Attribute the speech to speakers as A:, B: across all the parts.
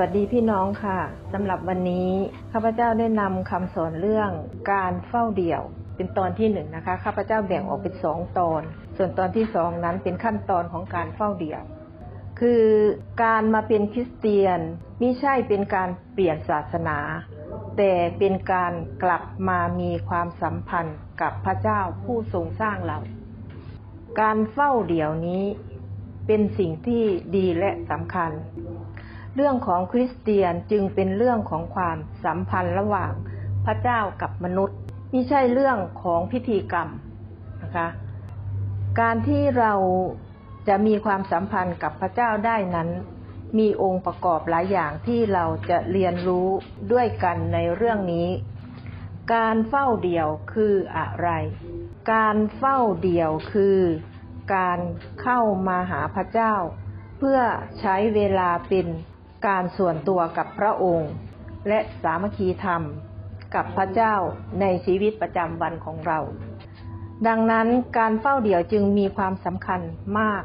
A: วัสดีพี่น้องค่ะสำหรับวันนี้ข้าพเจ้าได้นำคำสอนเรื่องการเฝ้าเดี่ยว เป็นตอนที่หนึ่งนะคะข้าพเจ้าแบ่งออกเป็นสองตอน ส่วนตอนที่สองนั้นเป็นขั้นตอนของการเฝ้าเดี่ยว คือการมาเป็นคริสเตียนไม่ใช่เป็นการเปลี่ยนศาสนา แต่เป็นการกลับมามีความสัมพันธ์กับพระเจ้าผู้ทรงสร้างเรา การเฝ้าเดี่ยวนี้เป็นสิ่งที่ดีและสำคัญ เรื่องของคริสเตียนจึงเป็นเรื่องของความสัมพันธ์ระหว่างพระเจ้ากับมนุษย์ไม่ใช่เรื่องของพิธีกรรมนะคะการที่เราจะมีความสัมพันธ์กับพระเจ้าได้นั้น มีองค์ประกอบหลายอย่างที่เราจะเรียนรู้ด้วยกันในเรื่องนี้ การเฝ้าเดี่ยวคืออะไร การเฝ้าเดี่ยวคือ การเข้ามาหาพระเจ้า เพื่อใช้เวลาเป็น การส่วนตัวกับพระองค์ และสามัคคีธรรมกับพระเจ้าในชีวิตประจำวันของเรา ดังนั้นการเฝ้าเดี่ยวจึงมีความสำคัญมาก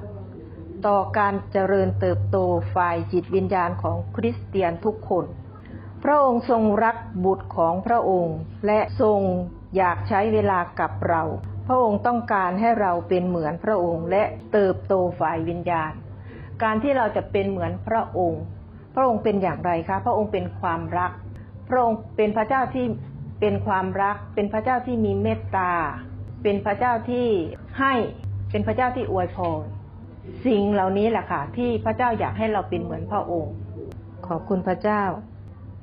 A: ต่อการเจริญเติบโตฝ่ายจิตวิญญาณของคริสเตียนทุกคน พระองค์ทรงรักบุตรของพระองค์ และทรงอยากใช้เวลากับเรา พระองค์ต้องการให้เราเป็นเหมือนพระองค์ และเติบโตฝ่ายวิญญาณ การที่เราจะเป็นเหมือนพระองค์ พระองค์เป็นอย่างไรคะ พระองค์เป็นความรัก พระองค์เป็นพระเจ้าที่เป็นความรัก เป็นพระเจ้าที่มีเมตตา เป็นพระเจ้าที่ให้ เป็นพระเจ้าที่อวยพร สิ่งเหล่านี้แหละค่ะ ที่พระเจ้าอยากให้เราเป็นเหมือนพระองค์ ขอบคุณพระเจ้า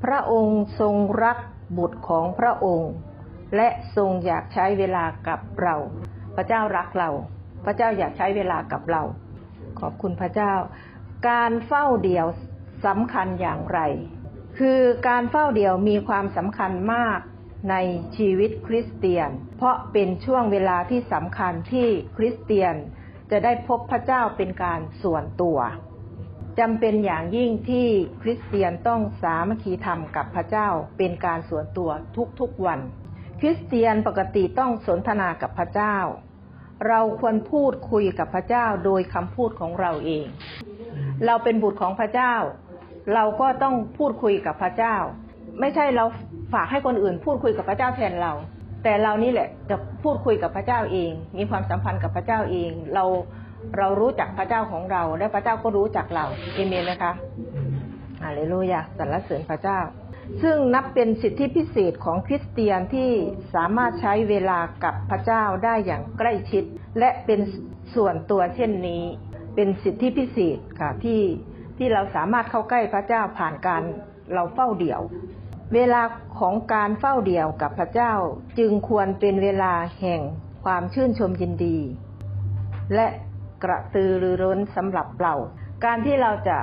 A: พระองค์ทรงรักบุตรของพระองค์ และทรงอยากใช้เวลากับเรา พระเจ้ารักเรา พระเจ้าอยากใช้เวลากับเรา ขอบคุณพระเจ้า การเฝ้าเดี่ยว สำคัญอย่างไร คือการเฝ้าเดี่ยวมีความสำคัญมากในชีวิตคริสเตียน เพราะเป็นช่วงเวลาที่สำคัญที่คริสเตียนจะได้พบพระเจ้าเป็นการส่วนตัวจำเป็นอย่างยิ่งที่คริสเตียนต้องสามัคคีธรรมกับพระเจ้าเป็นการส่วนตัวทุกๆวัน คริสเตียนปกติต้องสนทนากับพระเจ้า เราควรพูดคุยกับพระเจ้าโดยคำพูดของเราเอง เราเป็นบุตรของพระเจ้า เราก็ต้องพูดคุยกับพระเจ้า ไม่ใช่เราฝากให้คนอื่น พูดคุยกับพระเจ้าแทนเรา แต่เรานี่แหละจะพูดคุยกับพระเจ้าเอง มีความสัมพันธ์กับพระเจ้าเอง เราเรารู้จักพระเจ้าของเรา และพระเจ้าก็รู้จักเราเอเมนนะคะฮาเลลูยาสรรเสริญพระเจ้า ซึ่งนับเป็นสิทธิพิเศษของคริสเตียนที่สามารถใช้เวลากับพระเจ้าได้อย่างใกล้ชิด และเป็นส่วนตัวเช่นนี้ เป็นสิทธิพิเศษค่ะที่ ที่เราสามารถเข้าใกล้พระเจ้าผ่านการเราเฝ้าเดี่ยว เวลาของการเฝ้าเดี่ยวกับพระเจ้าจึงควรเป็นเวลาแห่งความชื่นชมยินดี และกระตือรือร้นสำหรับเรา การที่เราจะ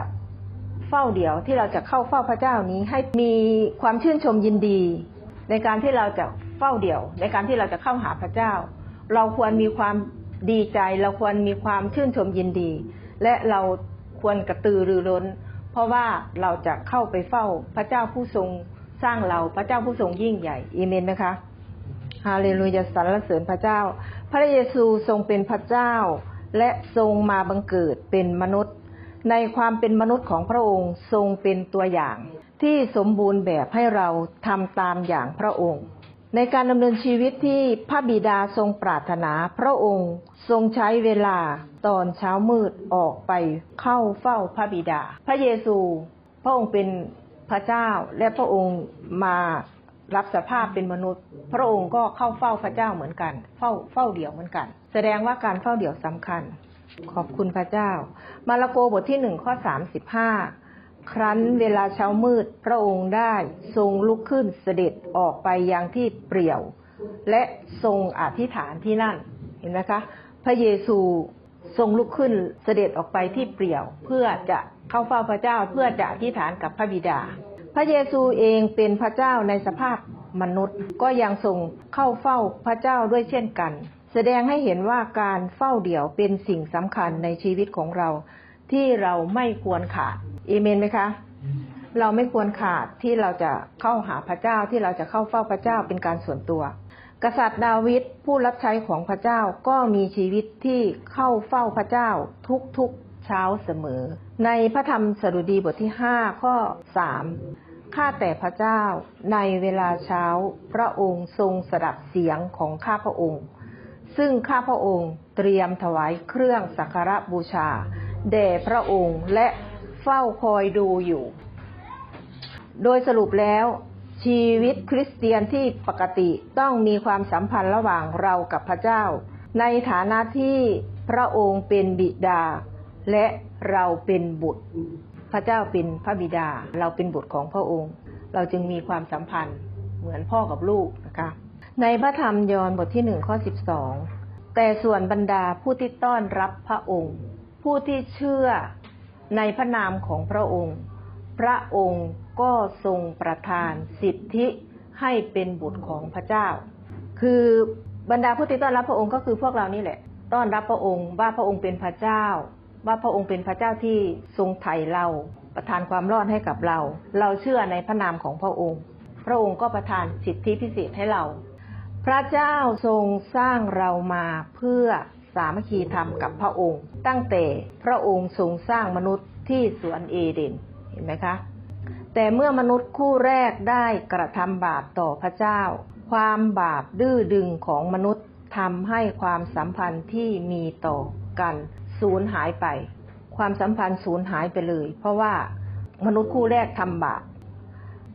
A: เฝ้าเดี่ยวที่เราจะเข้าเฝ้าพระเจ้านี้ให้มีความชื่นชมยินดี ในการที่เราจะเฝ้าเดี่ยว ในการที่เราจะเข้าหาพระเจ้า เราควรมีความดีใจ เราควรมีความชื่นชมยินดี และเรา ควรกระตือรือร้น เพราะว่าเราจะเข้าไปเฝ้าพระเจ้าผู้ทรงสร้างเราพระเจ้าผู้ทรงยิ่งใหญ่เอเมนไหมคะฮาเลลูยาสรรเสริญพระเจ้า พระเยซูทรงเป็นพระเจ้า และทรงมาบังเกิดเป็นมนุษย์ ในความเป็นมนุษย์ของพระองค์ทรงเป็นตัวอย่าง ที่สมบูรณ์แบบให้เราทำตามอย่างพระองค์ ในการดำเนินชีวิตที่พระบิดาทรงปรารถนา พระองค์ทรงใช้เวลาตอนเช้ามืดออกไปเข้าเฝ้าพระบิดา พระเยซู พระองค์เป็นพระเจ้าและพระองค์มารับสภาพเป็นมนุษย์ พระองค์ก็เข้าเฝ้าพระเจ้าเหมือนกัน เฝ้าเฝ้าเดี่ยวเหมือนกัน แสดงว่าการเฝ้าเดี่ยวสำคัญ ขอบคุณพระเจ้า มาระโกบทที่หนึ่งข้อสามสิบห้า ครั้นเวลาเช้ามืดพระองค์ได้ทรงลุกขึ้นเสด็จออกไปยังที่เปลี่ยว และทรงอธิษฐานที่นั่นเห็นไหมคะ พระเยซูทรงลุกขึ้นเสด็จออกไปที่เปลี่ยว เพื่อจะเข้าเฝ้าพระเจ้าเพื่อจะอธิษฐานกับพระบิดา พระเยซูเองเป็นพระเจ้าในสภาพมนุษย์ก็ยังทรงเข้าเฝ้าพระเจ้าด้วยเช่นกัน แสดงให้เห็นว่าการเฝ้าเดี่ยวเป็นสิ่งสำคัญในชีวิตของเรา ที่เราไม่ควรขาดเอเมนไหมคะ เราไม่ควรขาดที่เราจะเข้าหาพระเจ้าที่เราจะเข้าเฝ้าพระเจ้าเป็นการส่วนตัว กษัตริย์ดาวิดผู้รับใช้ของพระเจ้าก็มีชีวิตที่เข้าเฝ้าพระเจ้าทุกๆเช้าเสมอ ในพระธรรมสดุดีบทที่5ข้อ3ข้าแต่พระเจ้าในเวลาเช้าพระองค์ทรงสดับเสียงของข้าพระองค์ ซึ่งข้าพระองค์เตรียมถวายเครื่องสักการะบูชา แด่พระองค์และเฝ้าคอยดูอยู่ โดยสรุปแล้วชีวิตคริสเตียนที่ปกติต้องมีความสัมพันธ์ระหว่างเรากับพระเจ้า ในฐานะที่พระองค์เป็นบิดา และเราเป็นบุตร พระเจ้าเป็นพระบิดา เราเป็นบุตรของพระองค์ เราจึงมีความสัมพันธ์เหมือนพ่อกับลูกนะคะ ในพระธรรมยอห์นบทที่หนึ่งข้อสิบสองแต่ส่วนบรรดาผู้ที่ต้อนรับพระองค์ ผู้ที่เชื่อในพระนามของพระองค์ พระองค์ก็ทรงประทานสิทธิให้เป็นบุตรของพระเจ้า คือบรรดาผู้ที่ต้อนรับพระองค์ก็คือพวกเรานี่แหละ ต้อนรับพระองค์ว่าพระองค์เป็นพระเจ้า ว่าพระองค์เป็นพระเจ้าที่ทรงไถ่เรา ประทานความรอดให้กับเรา เราเชื่อในพระนามของพระองค์ พระองค์ก็ประทานสิทธิพิเศษให้เรา พระเจ้าทรงสร้างเรามาเพื่อ สามัคคีธรรมกับพระองค์ ตั้งแต่พระองค์ทรงสร้างมนุษย์ที่สวนเอเดนเห็นไหมคะ แต่เมื่อมนุษย์คู่แรกได้กระทำบาปต่อพระเจ้า ความบาปดื้อดึงของมนุษย์ทำให้ความสัมพันธ์ที่มีต่อกันสูญหายไป ความสัมพันธ์สูญหายไปเลย เพราะว่ามนุษย์คู่แรกทำบาป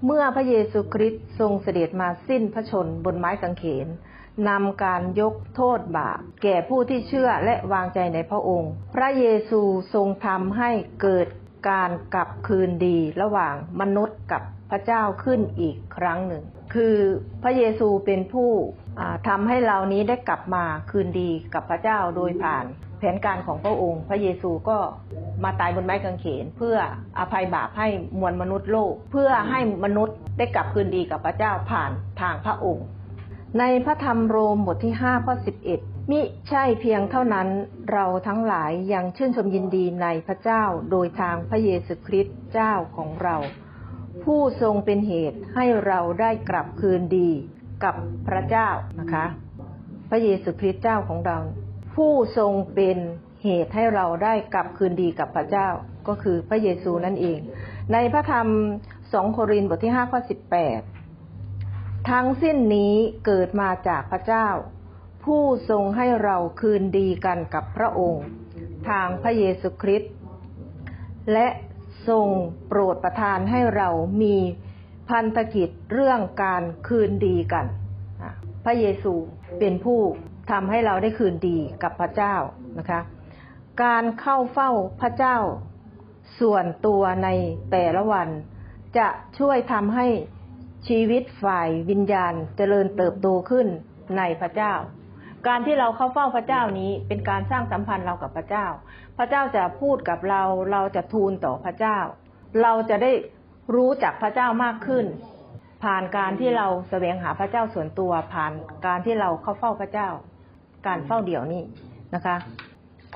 A: เมื่อพระเยซูคริสต์ทรงเสด็จมาสิ้นพระชนบนไม้กางเขน นำการยกโทษบาปแก่ผู้ที่เชื่อและวางใจในพระองค์ พระเยซูทรงทำให้เกิดการกลับคืนดีระหว่างมนุษย์กับพระเจ้าขึ้นอีกครั้งหนึ่ง คือพระเยซูเป็นผู้ทำให้เรานี้ได้กลับมาคืนดีกับพระเจ้าโดยผ่านแผนการของพระองค์ พระเยซูก็มาตายบนไม้กางเขน เพื่ออภัยบาปให้มวลมนุษย์โลก เพื่อให้มนุษย์ได้กลับคืนดีกับพระเจ้าผ่านทางพระองค์ ในพระธรรมโรมบทที่5ข้อ11 มิใช่เพียงเท่านั้นเราทั้งหลายยังชื่นชมยินดีในพระเจ้าโดยทางพระเยซูคริสต์เจ้าของเรา ผู้ทรงเป็นเหตุให้เราได้กลับคืนดีกับพระเจ้านะคะ พระเยซูคริสต์เจ้าของเรา ผู้ทรงเป็นเหตุให้เราได้กลับคืนดีกับพระเจ้าก็คือพระเยซูนั่นเอง ในพระธรรม 2 โครินธ์บทที่5ข้อ18 ทั้งสิ้นนี้เกิดมาจากพระเจ้า ผู้ทรงให้เราคืนดีกันกับพระองค์ ทางพระเยซูคริสต์และทรงโปรดประทานให้เรามีพันธกิจเรื่องการคืนดีกัน พระเยซูเป็นผู้ทำให้เราได้คืนดีกับพระเจ้านะคะ การเข้าเฝ้าพระเจ้า ส่วนตัวในแต่ละวัน จะช่วยทำให้ ชีวิตฝ่ายวิญญาณเจริญเติบโตขึ้นในพระเจ้า การที่เราเข้าเฝ้าพระเจ้านี้เป็นการสร้างสัมพันธ์เรากับพระเจ้า พระเจ้าจะพูดกับเราเราจะทูลต่อพระเจ้า เราจะได้รู้จักพระเจ้ามากขึ้น ผ่านการที่เราแสวงหาพระเจ้าส่วนตัวผ่านการที่เราเข้าเฝ้าพระเจ้า การเฝ้าเดี่ยวนี้นะคะ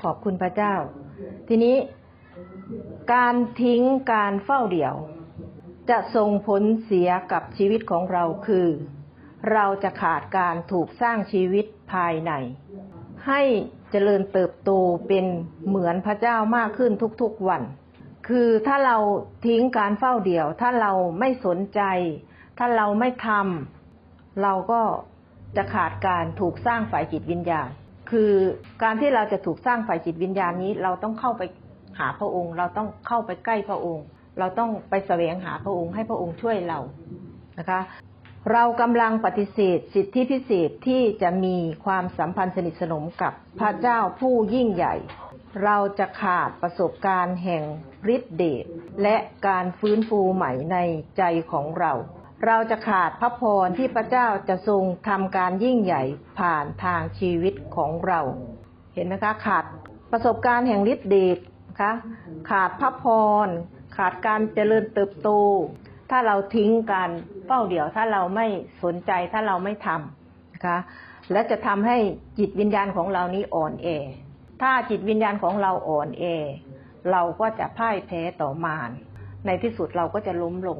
A: ขอบคุณพระเจ้า ทีนี้การทิ้งการเฝ้าเดี่ยว จะส่งผลเสียกับชีวิตของเราคือ เราจะขาดการถูกสร้างชีวิตภายใน ให้เจริญเติบโตเป็นเหมือนพระเจ้ามากขึ้นทุกๆวัน คือถ้าเราทิ้งการเฝ้าเดี่ยว ถ้าเราไม่สนใจ ถ้าเราไม่ทำเราก็จะขาดการถูกสร้างฝ่ายจิตวิญญาณ คือการที่เราจะถูกสร้างฝ่ายจิตวิญญาณนี้ เราต้องเข้าไปหาพระองค์ เราต้องเข้าไปใกล้พระองค์ เราต้องไปแสวงหาพระองค์ให้พระองค์ช่วยเรานะคะ เรากำลังปฏิเสธสิทธิพิเศษที่จะมีความสัมพันธ์สนิทสนมกับพระเจ้าผู้ยิ่งใหญ่ เราจะขาดประสบการณ์แห่งฤทธิเดชและการฟื้นฟูใหม่ในใจของเรา เราจะขาดพระพรที่พระเจ้าจะทรงทำการยิ่งใหญ่ผ่านทางชีวิตของเรา เห็นไหมคะขาดประสบการณ์แห่งฤทธิเดชนะคะขาดพระพร ขาดการเจริญเติบโต ถ้าเราทิ้งการเฝ้าเดี่ยว ถ้าเราไม่สนใจถ้าเราไม่ทำนะคะและจะทำให้จิตวิญญาณของเรานี้อ่อนแอ ถ้าจิตวิญญาณของเราอ่อนแอ เราก็จะพ่ายแพ้ต่อมาร ในที่สุดเราก็จะล้มลง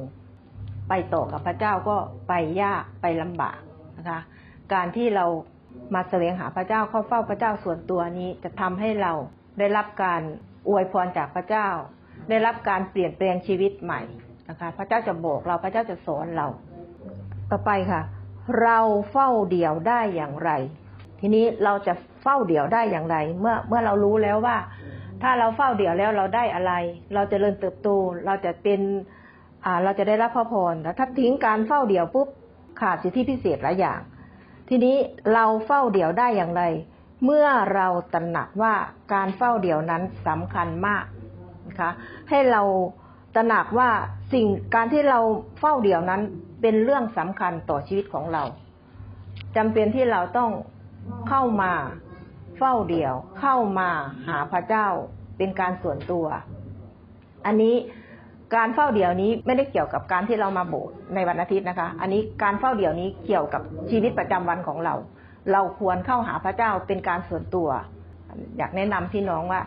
A: ไปต่อกับพระเจ้าก็ไปยากไปลำบากนะคะ การที่เรามาแสวงหาพระเจ้าเข้าเฝ้าพระเจ้าส่วนตัวนี้จะทำให้เราได้รับการอวยพรจากพระเจ้า ได้รับการเปลี่ยนแปลงชีวิตใหม่นะคะพระเจ้าจะบอกเราพระเจ้าจะสอนเรา ต่อไปค่ะ เราเฝ้าเดี่ยวได้อย่างไร ทีนี้เราจะเฝ้าเดี่ยวได้อย่างไร เมื่อเมื่อเรารู้แล้วว่า ถ้าเราเฝ้าเดี่ยวแล้วเราได้อะไร เราจะเริญเติบโตเราจะเป็นอ่าเราจะได้รับพระพรแต่ถ้าทิ้งการเฝ้าเดี่ยวปุ๊บขาดสิทธิพิเศษหลายอย่าง ทีนี้เราเฝ้าเดี่ยวได้อย่างไร เมื่อเราตระหนักว่าการเฝ้าเดี่ยวนั้นสำคัญมาก คะ ให้เราตระหนักว่าสิ่งการที่เราเฝ้าเดี่ยวนั้นเป็นเรื่องสำคัญต่อชีวิตของเราจำเป็นที่เราต้องเข้ามาเฝ้าเดี่ยว เข้ามาหาพระเจ้าเป็นการส่วนตัว อันนี้การเฝ้าเดี่ยวนี้ไม่ได้เกี่ยวกับการที่เรามาโบสถ์ในวันอาทิตย์นะคะ อันนี้การเฝ้าเดี่ยวนี้เกี่ยวกับชีวิตประจำวันของเรา เราควรเข้าหาพระเจ้าเป็นการส่วนตัว อยากแนะนำพี่น้องว่า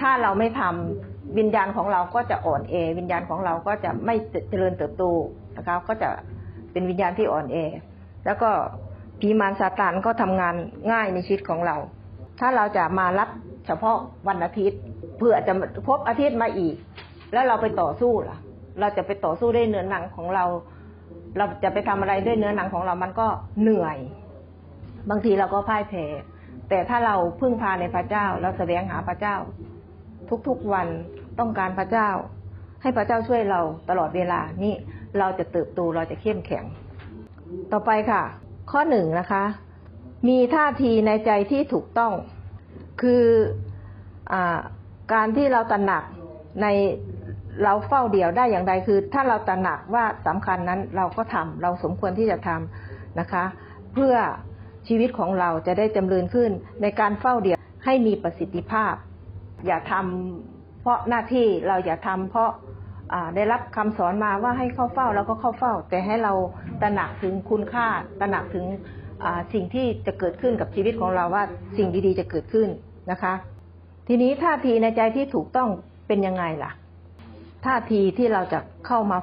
A: ถ้าเราไม่ทำ วิญญาณของเราก็จะอ่อนแอ วิญญาณของเราก็จะไม่เจริญเติบโตนะคะก็จะเป็นวิญญาณที่อ่อนแอ แล้วก็ผีมารซาตานก็ทำงานง่ายในชีวิตของเรา ถ้าเราจะมารับเฉพาะวันอาทิตย์ เพื่อจะพบอาทิตย์มาอีก แล้วเราไปต่อสู้ล่ะ เราจะไปต่อสู้ด้วยเนื้อหนังของเรา เราจะไปทำอะไรด้วยเนื้อหนังของเรามันก็เหนื่อย บางทีเราก็พ่ายแพ้แต่ถ้าเราพึ่งพาในพระเจ้า เราแสวงหาพระเจ้า ทุกๆวันต้องการพระเจ้า ให้พระเจ้าช่วยเราตลอดเวลานี่เราจะเติบโตเราจะเข้มแข็ง ต่อไปค่ะ ข้อหนึ่งนะคะ มีท่าทีในใจที่ถูกต้อง คืออการที่เราตระหนักในเราเฝ้าเดี่ยวได้อย่างใดคือ ถ้าเราตระหนักว่าสำคัญนั้นเราก็ทำเราสมควรที่จะทำนะคะ เพื่อชีวิตของเราจะได้จำเริญขึ้นในการเฝ้าเดี่ยวให้มีประสิทธิภาพ อย่าทำเพราะหน้าที่เราอย่าทำเพราะได้รับคำสอนมาว่าให้เข้าเฝ้าเราก็เข้าเฝ้า แต่ให้เราตระหนักถึงคุณค่าตระหนักถึงสิ่งที่จะเกิดขึ้นกับชีวิตของเราว่าสิ่งดีๆ จะเกิดขึ้นนะคะ ทีนี้ท่าทีในใจที่ถูกต้องเป็นยังไงล่ะ ท่าทีที่เราจะเข้ามา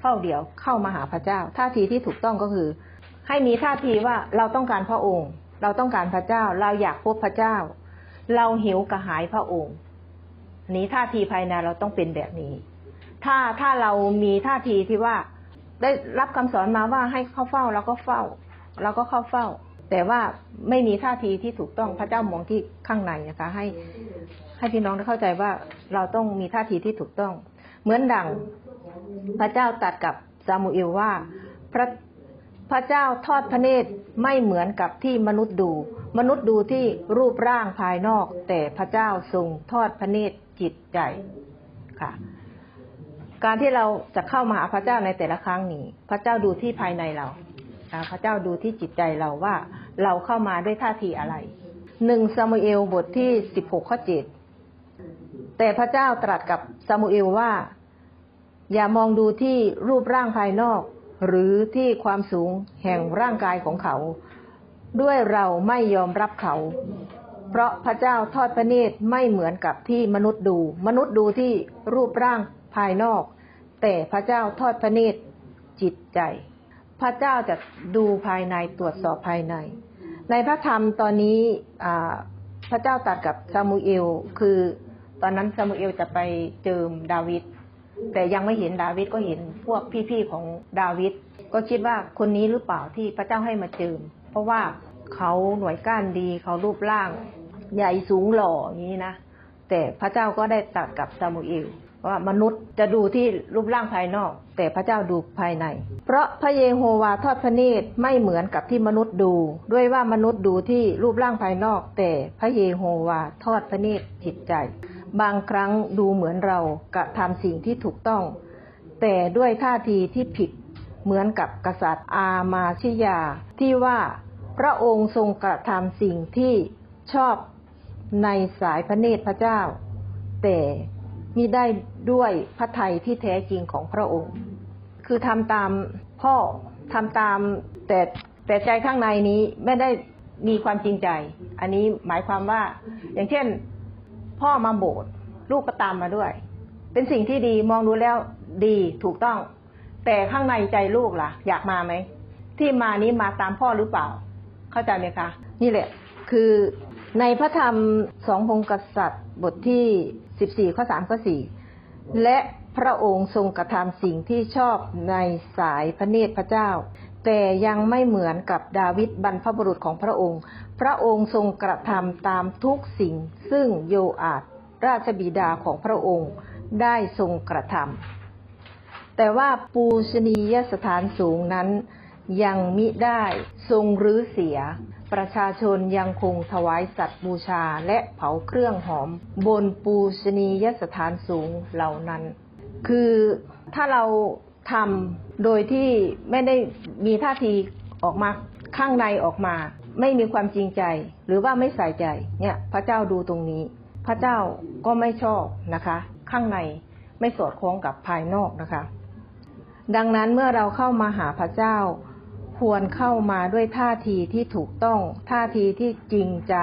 A: เฝ้าเดี่ยวเข้ามาหาพระเจ้า ท่าทีที่ถูกต้องก็คือ ให้มีท่าทีว่าเราต้องการพระองค์ เราต้องการพระเจ้า เราอยากพบพระเจ้า เราหิวกระหายพระองค์ นี้ท่าทีภายในเราต้องเป็นแบบนี้ ถ้าถ้าเรามีท่าทีที่ว่า ได้รับคำสอนมาว่าให้เข้าเฝ้าเราก็เฝ้าเราก็เข้าเฝ้า แต่ว่าไม่มีท่าทีที่ถูกต้องพระเจ้ามองที่ข้างในนะคะ ให้ให้พี่น้องได้เข้าใจว่าเราต้องมีท่าทีที่ถูกต้อง เหมือนดังพระเจ้าตรัสกับซามูเอลว่า พระ พระเจ้าทอดพระเนตรไม่เหมือนกับที่มนุษย์ดู มนุษย์ดูที่รูปร่างภายนอก แต่พระเจ้าทรงทอดพระเนตรจิตใจค่ะ การที่เราจะเข้ามาหาพระเจ้าในแต่ละครั้งนี้ พระเจ้าดูที่ภายในเราพระเจ้าดูที่จิตใจเราว่าเราเข้ามาด้วยท่าทีอะไรหนึ่งซามูเอลบทที่สิบหกข้อเจ็ดแต่พระเจ้าตรัสกับซามูเอลว่า อย่ามองดูที่รูปร่างภายนอก หรือที่ความสูงแห่งร่างกายของเขา ด้วยเราไม่ยอมรับเขา เพราะพระเจ้าทอดพระเนตรไม่เหมือนกับที่มนุษย์ดู มนุษย์ดูที่รูปร่างภายนอก แต่พระเจ้าทอดพระเนตรจิตใจ พระเจ้าจะดูภายในตรวจสอบภายใน ในพระธรรมตอนนี้พระเจ้าตรัสกับซามูเอล คือตอนนั้นซามูเอลจะไปเจิมดาวิด แต่ยังไม่เห็นดาวิดก็เห็นพวกพี่ๆของดาวิดก็คิดว่าคนนี้หรือเปล่าที่พระเจ้าให้มาเจิม เพราะว่าเขาหน่วยก้านดีเขารูปร่าง ใหญ่สูงหล่ออย่างนี้นะแต่พระเจ้าก็ได้ตรัสกับซามูเอลว่ามนุษย์จะดูที่รูปร่างภายนอก แต่พระเจ้าดูภายใน เพราะพระเยโฮวาทอดพระเนตรไม่เหมือนกับที่มนุษย์ดู ด้วยว่ามนุษย์ดูที่รูปร่างภายนอก แต่พระเยโฮวาทอดพระเนตรจิตใจ บางครั้งดูเหมือนเรากระทำสิ่งที่ถูกต้อง แต่ด้วยท่าทีที่ผิดเหมือนกับกษัตริย์อามาชิยา ที่ว่าพระองค์ทรงกระทำสิ่งที่ชอบในสายพระเนตรพระเจ้า แต่มิได้ด้วยพระทัยที่แท้จริงของพระองค์ คือทำตามพ่อทำตามแต่แต่ใจข้างในนี้ไม่ได้มีความจริงใจ อันนี้หมายความว่า อย่างเช่น พ่อมาโบสถ์ลูกก็ตามมาด้วย เป็นสิ่งที่ดีมองดูแล้วดีถูกต้อง แต่ข้างในใจลูกล่ะ อยากมาไหม ที่มานี้มาตามพ่อหรือเปล่า เข้าใจไหมคะ นี่แหละ คือในพระธรรมสองพงกษัตริย์ บทที่14ข้อ3ข้อ4และพระองค์ทรงกระทำสิ่งที่ชอบในสายพระเนตรพระเจ้า แต่ยังไม่เหมือนกับดาวิดบรรพบุรุษของพระองค์ พระองค์ทรงกระทำตามทุกสิ่ง ซึ่งโยอาดราชบิดาของพระองค์ได้ทรงกระทำแต่ว่าปูชนียสถานสูงนั้น ยังมิได้ทรงรื้อเสีย ประชาชนยังคงถวายสัตว์บูชาและเผาเครื่องหอม บนปูชนียสถานสูงเหล่านั้น คือถ้าเราทำโดยที่ไม่ได้มีท่าทีออกมาข้างในออกมา ไม่มีความจริงใจ หรือว่าไม่ใส่ใจ เนี่ย พระเจ้าดูตรงนี้ พระเจ้าก็ไม่ชอบนะคะ ข้างในไม่สอดคล้องกับภายนอกนะคะ ดังนั้นเมื่อเราเข้ามาหาพระเจ้า ควรเข้ามาด้วยท่าทีที่ถูกต้อง ท่าทีที่จริงใจ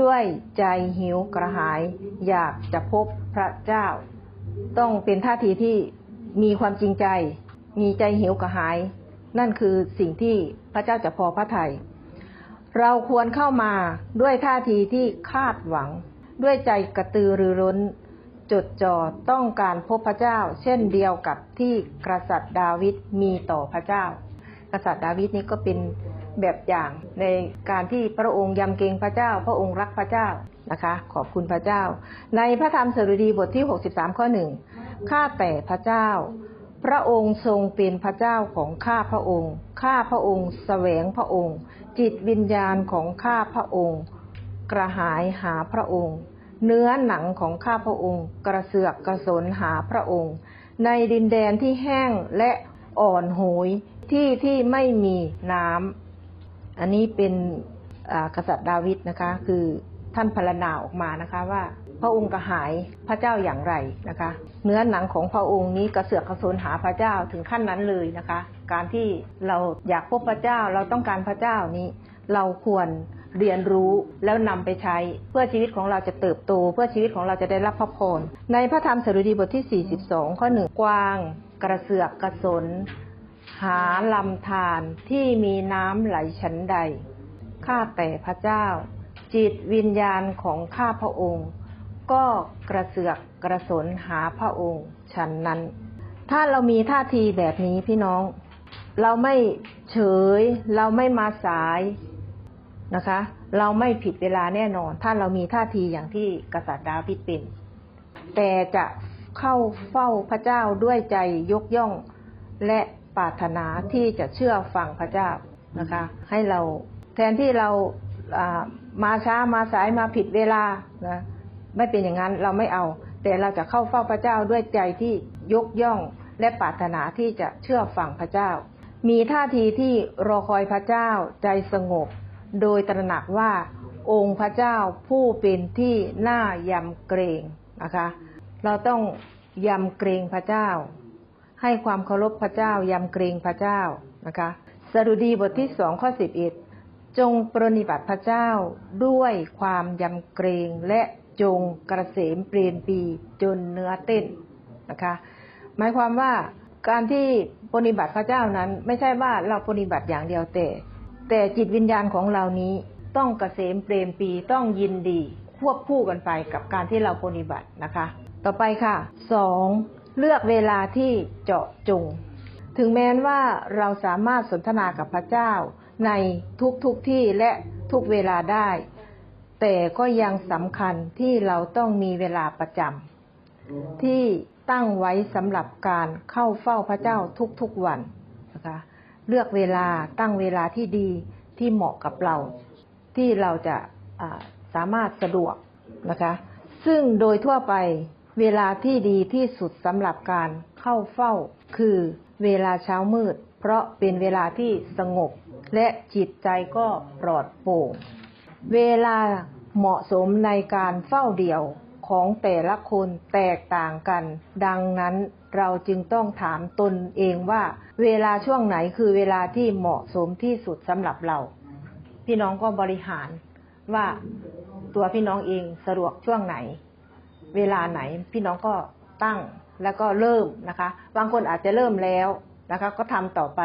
A: ด้วยใจหิวกระหาย อยากจะพบพระเจ้า ต้องเป็นท่าทีที่มีความจริงใจ มีใจหิวกระหาย นั่นคือสิ่งที่พระเจ้าจะพอพระทยัย เราควรเข้ามาด้วยท่าทีที่คาดหวัง ด้วยใจกระตือรือร้น จดจ่อต้องการพบพระเจ้า เช่นเดียวกับที่กษัตริย์ดาวิดมีต่อพระเจ้า กษัตริย์ดาวิดนี้ก็เป็นแบบอย่างในการที่พระองค์ยำเกรงพระเจ้า พระองค์รักพระเจ้านะคะ ขอบคุณพระเจ้า ในพระธรรมสดุดีบทที่ 63 ข้อหนึ่งข้าแต่พระเจ้า พระองค์ทรงเป็นพระเจ้าของข้าพระองค์ ข้าพระองค์แสวงพระองค์ จิตวิญญาณของข้าพระองค์ กระหายหาพระองค์ เนื้อหนังของข้าพระองค์ กระเสือกกระสนหาพระองค์ ในดินแดนที่แห้งและอ่อนโหยที่ที่ไม่มีน้ำอันนี้เป็นกษัตริย์ดาวิดนะคะ คือท่านพรรณนาออกมานะคะว่า พระองค์กระหายพระเจ้าอย่างไรนะคะ เนื้อหนังของพระองค์นี้กระเสือกกระสนหาพระเจ้าถึงขั้นนั้นเลยนะคะ การที่เราอยากพบพระเจ้าเราต้องการพระเจ้านี้ เราควรเรียนรู้แล้วนำไปใช้เพื่อชีวิตของเราจะเติบโต เพื่อชีวิตของเราจะได้รับพระพรในพระธรรมสดุดีบทที่ 42 ข้อหนึ่งกว้าง กระเสือกกระสน หาลำธารที่มีน้ำไหลฉันใดข้าแต่พระเจ้า จิตวิญญาณของข้าพระองค์ ก็กระเสือกกระสนหาพระองค์ฉันนั้น ถ้าเรามีท่าทีแบบนี้พี่น้อง เราไม่เฉย เราไม่มาสายนะคะ เราไม่ผิดเวลาแน่นอน ถ้าเรามีท่าทีอย่างที่กษัตริย์ดาวิดเป็น แต่จะเข้าเฝ้าพระเจ้าด้วยใจยกย่องและปรารถนาที่จะเชื่อฟังพระเจ้านะคะ ให้เราแทนที่เรามาช้ามาสายมาผิดเวลานะ ไม่เป็นอย่างนั้นเราไม่เอา แต่เราจะเข้าเฝ้าพระเจ้าด้วยใจที่ยกย่องและปรารถนาที่จะเชื่อฟังพระเจ้า มีท่าทีที่รอคอยพระเจ้าใจสงบ โดยตระหนักว่าองค์พระเจ้าผู้เป็นที่น่ายำเกรงนะคะ เราต้องยำเกรงพระเจ้า ให้ความเคารพพระเจ้ายำเกรงพระเจ้านะคะสดุดีบทที่สองข้อสิบเอ็ดจงปรนิบัติพระเจ้าด้วยความยำเกรงและ จงกระเสมเปลี่ยนปีจนเนื้อเต้นนะคะหมายความว่าการที่ปฏิบัติพระเจ้านั้น ไม่ใช่ว่าเราปฏิบัติอย่างเดียวแต่ แต่จิตวิญญาณของเรานี้ต้องกระเสมเปรมปีต้องยินดีควบคู่กันไปกับการที่เราปฏิบัตินะคะ ต่อไปค่ะสองเลือกเวลาที่เจาะจง ถึงแม้ว่าเราสามารถสนทนากับพระเจ้าในทุกทุกที่และทุกเวลาได้ แต่ก็ยังสำคัญที่เราต้องมีเวลาประจำที่ตั้งไว้สำหรับการเข้าเฝ้าพระเจ้าทุกๆวันนะคะเลือกเวลาตั้งเวลาที่ดีที่เหมาะกับเรา ที่เราจะสามารถสะดวกนะคะ ซึ่งโดยทั่วไปเวลาที่ดีที่สุดสำหรับการเข้าเฝ้า คือเวลาเช้ามืด เพราะเป็นเวลาที่สงบ และจิตใจก็ปลอดโปร่ง เวลาเหมาะสมในการเฝ้าเดี่ยวของแต่ละคนแตกต่างกัน ดังนั้นเราจึงต้องถามตนเองว่า เวลาช่วงไหนคือเวลาที่เหมาะสมที่สุดสำหรับเรา พี่น้องก็บริหารว่าตัวพี่น้องเองสะดวกช่วงไหน เวลาไหนพี่น้องก็ตั้งแล้วก็เริ่มนะคะ บางคนอาจจะเริ่มแล้วนะคะ ก็ทำต่อไป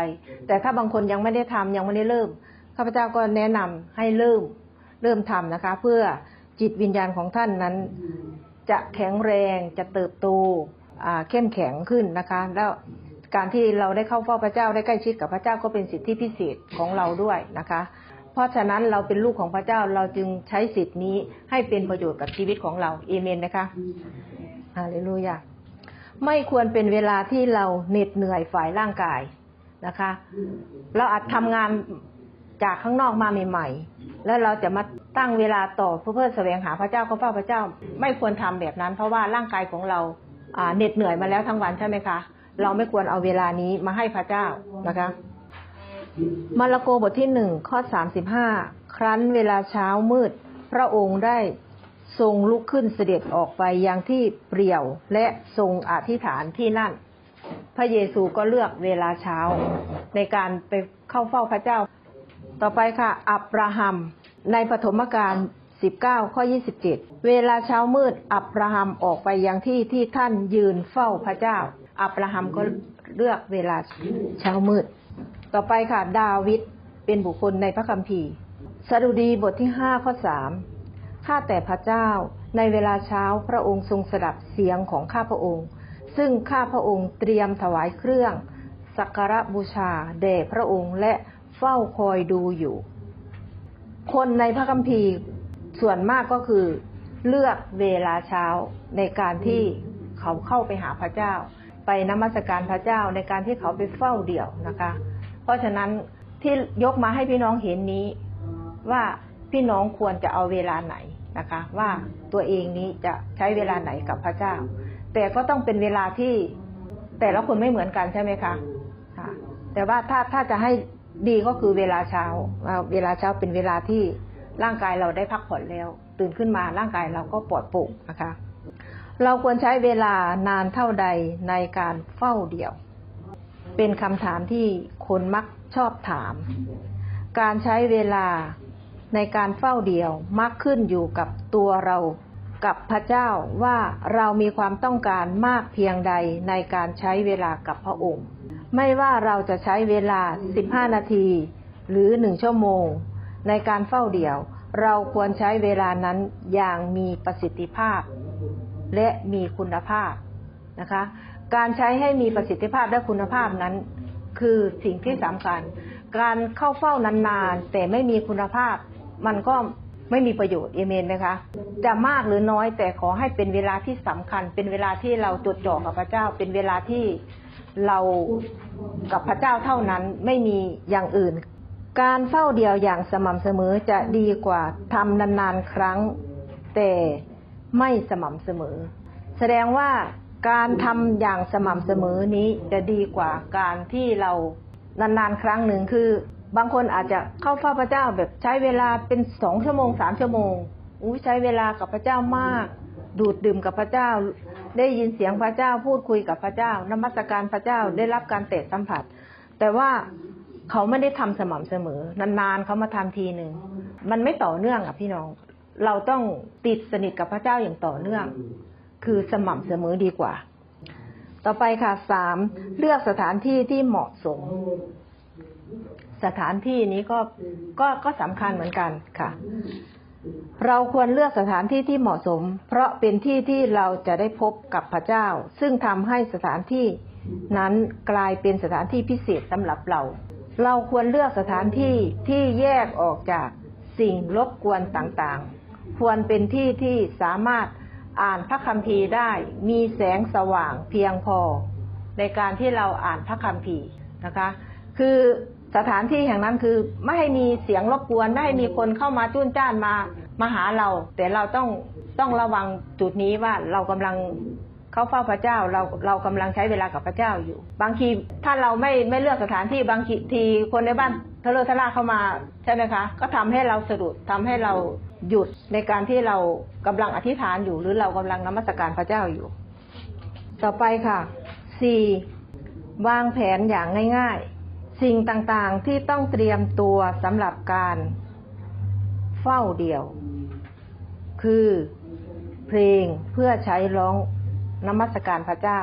A: แต่ถ้าบางคนยังไม่ได้ทำยังไม่ได้เริ่มข้าพเจ้าก็แนะนำให้เริ่ม เริ่มทำนะคะ เพื่อจิตวิญญาณของท่านนั้น จะแข็งแรงจะเติบโตเข้มแข็งขึ้นนะคะ แล้วการที่เราได้เข้าเฝ้าพระเจ้าได้ใกล้ชิดกับพระเจ้าก็เป็นสิทธิพิเศษของเราด้วยนะคะ เพราะฉะนั้นเราเป็นลูกของพระเจ้าเราจึงใช้สิทธินี้ให้เป็นประโยชน์กับชีวิตของเราเอเมนนะคะฮาเลลูยาไม่ควรเป็นเวลาที่เราเหน็ดเหนื่อยฝ่ายร่างกายนะคะ เราอาจทำงาน จากข้างนอกมาใหม่ๆ แล้วเราจะมาตั้งเวลาต่อเพื่อเพื่อแสวงหาพระเจ้าเข้าเฝ้าพระเจ้า ไม่ควรทำแบบนั้น เพราะว่าร่างกายของเราอ่าเหน็ดเหนื่อยมาแล้วทั้งวันใช่ไหมคะ เราไม่ควรเอาเวลานี้มาให้พระเจ้านะคะมาระโกบทที่หนึ่งข้อสามสิบห้าครั้นเวลาเช้ามืด พระองค์ได้ทรงลุกขึ้นเสด็จออกไปยังที่เปลี่ยวและทรงอธิษฐานที่นั่น พระเยซูก็เลือกเวลาเช้า ในการไปเข้าเฝ้าพระเจ้า ต่อไปค่ะ อับราฮัม ในปฐมกาล19 ข้อ 27 เวลาเช้ามืด อับราฮัมออกไปยังที่ที่ท่านยืนเฝ้าพระเจ้า อับราฮัมก็เลือกเวลาเช้ามืด ต่อไปค่ะ ดาวิดเป็นบุคคลในพระคัมภีร์ สดุดีบทที่ 5 ข้อ 3 ข้าแต่พระเจ้า ในเวลาเช้าพระองค์ทรงสดับเสียงของข้าพระองค์ ซึ่งข้าพระองค์เตรียมถวายเครื่องสักการะบูชาแด่พระองค์และ เฝ้าคอยดูอยู่ คนในพระคัมภีร์ส่วนมากก็คือ เลือกเวลาเช้าในการที่เขาเข้าไปหาพระเจ้า ไปนมัสการพระเจ้าในการที่เขาไปเฝ้าเดี่ยวนะคะ เพราะฉะนั้นที่ยกมาให้พี่น้องเห็นนี้ว่าพี่น้องควรจะเอาเวลาไหนนะคะ ว่าตัวเองนี้จะใช้เวลาไหนกับพระเจ้า แต่ก็ต้องเป็นเวลาที่แต่ละคนไม่เหมือนกันใช่ไหมคะค่ะแต่ว่าถ้าถ้าจะให้ ดีก็คือเวลาเช้า เวลาเช้าเป็นเวลาที่ร่างกายเราได้พักผ่อนแล้ว ตื่นขึ้นมาร่างกายเราก็ปลอดโปร่งนะคะ เราควรใช้เวลานานเท่าใดในการเฝ้าเดี่ยว เป็นคำถามที่คนมักชอบถาม การใช้เวลาในการเฝ้าเดี่ยวมักขึ้นอยู่กับตัวเรา กับพระเจ้าว่าเรามีความต้องการมากเพียงใดในการใช้เวลากับพระองค์ ไม่ว่าเราจะใช้เวลา 15 นาที หรือหนึ่งชั่วโมง ในการเฝ้าเดี่ยว เราควรใช้เวลานั้นอย่างมีประสิทธิภาพ และมีคุณภาพนะคะ การใช้ให้มีประสิทธิภาพและคุณภาพนั้น คือสิ่งที่สำคัญ การเข้าเฝ้านานๆแต่ไม่มีคุณภาพ มันก็ ไม่มีประโยชน์เอเมนนะคะ จะมากหรือน้อยแต่ขอให้เป็นเวลาที่สำคัญ เป็นเวลาที่เราจดจ่อกับพระเจ้า เป็นเวลาที่เรากับพระเจ้าเท่านั้นไม่มีอย่างอื่น การเฝ้าเดียวอย่างสม่ำเสมอจะดีกว่าทำนานๆครั้ง แต่ไม่สม่ำเสมอ แสดงว่าการทำอย่างสม่ำเสมอนี้จะดีกว่าการที่เรานานๆครั้งหนึ่งคือ บางคนอาจจะเข้าเฝ้าพระเจ้าแบบใช้เวลาเป็นสองชั่วโมงสามชั่วโมงอู้ใช้เวลากับพระเจ้ามาก ดูดดื่มกับพระเจ้า ได้ยินเสียงพระเจ้าพูดคุยกับพระเจ้านมัสการพระเจ้าได้รับการเตะสัมผัส แต่ว่าเขาไม่ได้ทำสม่ำเสมอนานๆเขามาทำทีหนึ่งมันไม่ต่อเนื่องอะพี่น้อง เราต้องติดสนิทกับพระเจ้าอย่างต่อเนื่อง คือสม่ำเสมอดีกว่า ต่อไปค่ะสามเลือกสถานที่ที่เหมาะสม สถานที่นี้ก็ก็ก็สำคัญเหมือนกันค่ะ เราควรเลือกสถานที่ที่เหมาะสม เพราะเป็นที่ที่เราจะได้พบกับพระเจ้า ซึ่งทำให้สถานที่นั้นกลายเป็นสถานที่พิเศษสำหรับเรา เราควรเลือกสถานที่ที่แยกออกจากสิ่งรบกวนต่างๆ ควรเป็นที่ที่สามารถอ่านพระคัมภีร์ได้ มีแสงสว่างเพียงพอ ในการที่เราอ่านพระคัมภีร์นะคะ คือ สถานที่แห่งนั้นคือไม่ให้มีเสียงรบกวนไม่ให้มีคนเข้ามาจุ้นจ้านมามาหาเรา แต่เราต้องต้องระวังจุดนี้ว่าเรากำลังเข้าเฝ้าพระเจ้าเราเรากำลังใช้เวลากับพระเจ้าอยู่ บางทีถ้าเราไม่ไม่เลือกสถานที่บางทีคนในบ้านทะเลทะล่าเข้ามาใช่ไหมคะ ก็ทำให้เราสะดุดทำให้เราหยุดในการที่เรากำลังอธิษฐานอยู่ หรือเรากำลังนมัสการพระเจ้าอยู่ ต่อไปค่ะสี่วางแผนอย่างง่ายๆ สิ่งต่างๆที่ต้องเตรียมตัวสำหรับการเฝ้าเดี่ยว คือ เพลงเพื่อใช้ร้องนมัสการพระเจ้า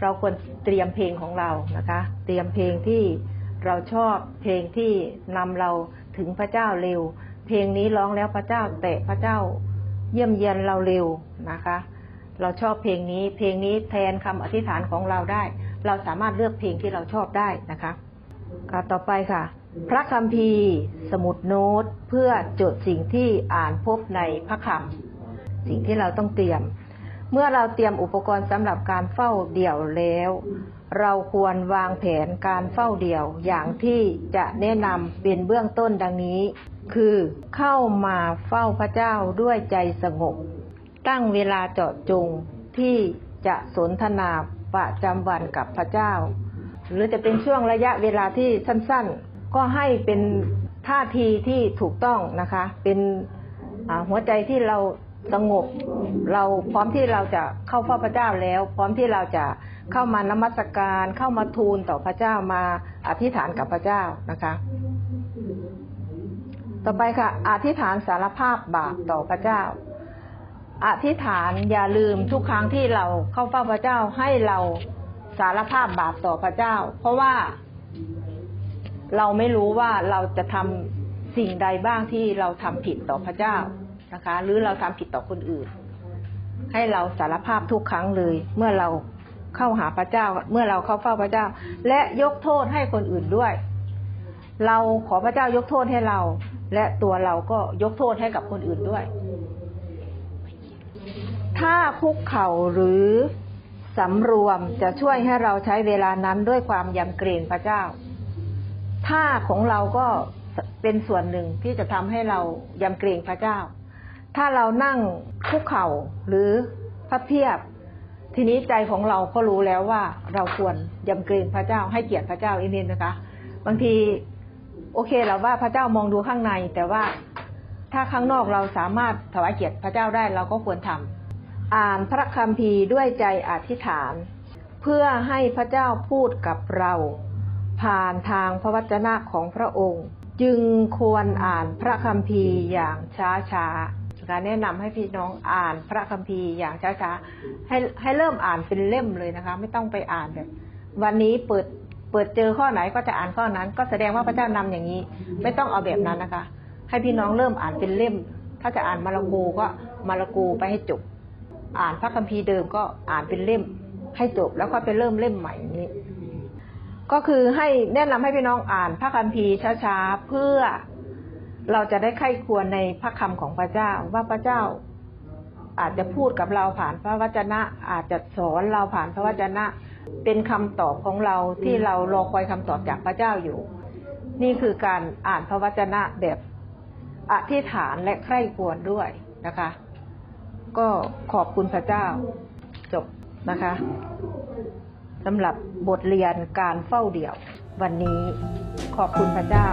A: เราควรเตรียมเพลงของเรานะคะ เตรียมเพลงที่เราชอบเพลงที่นำเราถึงพระเจ้าเร็ว เพลงนี้ร้องแล้วพระเจ้าเตะพระเจ้าเยี่ยมเยียนเราเร็วนะคะ เราชอบเพลงนี้ เพลงนี้แทนคำอธิษฐานของเราได้ เราสามารถเลือกเพลงที่เราชอบได้นะคะ ค่ะต่อไปค่ะ พระคัมภีร์ สมุดโน้ตเพื่อจดสิ่งที่อ่านพบในพระคำสิ่งที่เราต้องเตรียม เมื่อเราเตรียมอุปกรณ์สำหรับการเฝ้าเดี่ยวแล้ว เราควรวางแผนการเฝ้าเดี่ยวอย่างที่จะแนะนำเป็นเบื้องต้นดังนี้ คือเข้ามาเฝ้าพระเจ้าด้วยใจสงบ ตั้งเวลาเจาะจงที่จะสนทนาประจำวันกับพระเจ้า หรือจะเป็นช่วงระยะเวลาที่สั้นๆ ก็ให้เป็นท่าทีที่ถูกต้องนะคะ เป็นหัวใจที่เราสงบ เราพร้อมที่เราจะเข้าเฝ้าพระเจ้าแล้ว พร้อมที่เราจะเข้ามานมัสการเข้ามาทูลต่อพระเจ้ามาอธิษฐานกับพระเจ้านะคะ ต่อไปค่ะ อธิษฐานสารภาพบาปต่อพระเจ้า อธิษฐานอย่าลืมทุกครั้งที่เราเข้าเฝ้าพระเจ้าให้เรา สารภาพบาปต่อพระเจ้า เพราะว่าเราไม่รู้ว่าเราจะทำสิ่งใดบ้างที่เราทำผิดต่อพระเจ้านะคะ หรือเราทำผิดต่อคนอื่น ให้เราสารภาพทุกครั้งเลย เมื่อเราเข้าหาพระเจ้า เมื่อเราเข้าเฝ้าพระเจ้า และยกโทษให้คนอื่นด้วย เราขอพระเจ้ายกโทษให้เรา และตัวเราก็ยกโทษให้กับคนอื่นด้วย ถ้าคุกเข่าหรือ สำรวมจะช่วยให้เราใช้เวลานั้นด้วยความยำเกรงพระเจ้า ท่าของเราก็เป็นส่วนหนึ่งที่จะทำให้เรายำเกรงพระเจ้า ถ้าเรานั่งคุกเข่าหรือพับเพียบ ทีนี้ใจของเราก็รู้แล้วว่าเราควรยำเกรงพระเจ้าให้เกียรติพระเจ้าเอเมนนะคะ บางทีโอเคเราว่าพระเจ้ามองดูข้างใน แต่ว่าถ้าข้างนอกเราสามารถถวายเกียรติพระเจ้าได้เราก็ควรทำ อ่านพระคัมภีร์ด้วยใจอธิษฐาน เพื่อให้พระเจ้าพูดกับเรา ผ่านทางพระวจนะของพระองค์ จึงควรอ่านพระคัมภีร์อย่างช้าช้าๆการแนะนำให้พี่น้องอ่านพระคัมภีร์อย่างช้าๆให้ให้เริ่มอ่านเป็นเล่มเลยนะคะ ไม่ต้องไปอ่านแบบวันนี้เปิดเปิดเจอข้อไหนก็จะอ่านข้อนั้น ก็แสดงว่าพระเจ้านำอย่างนี้ ไม่ต้องเอาแบบนั้นนะคะ ให้พี่น้องเริ่มอ่านเป็นเล่ม ถ้าจะอ่านมาระกูก็มาระกูไปให้จบ อ่านพระคัมภีร์เดิมก็อ่านเป็นเล่มให้จบแล้วก็ไปเริ่มเล่มใหม่นี้ก็คือให้แนะนำให้พี่น้องอ่านพระคัมภีร์ช้าๆเพื่อเราจะได้ไข้ควรในพระคำของพระเจ้าว่าพระเจ้า อาจจะพูดกับเราผ่านพระวจนะ อาจจะสอนเราผ่านพระวจนะ เป็นคำตอบของเราที่เรารอคอยคำตอบจากพระเจ้าอยู่ นี่คือการอ่านพระวจนะแบบอธิษฐานและใคร่ควรด้วยนะคะ ก็ขอบคุณพระเจ้า จบนะคะสำหรับบทเรียนการเฝ้าเดี่ยว วันนี้ขอบคุณพระเจ้า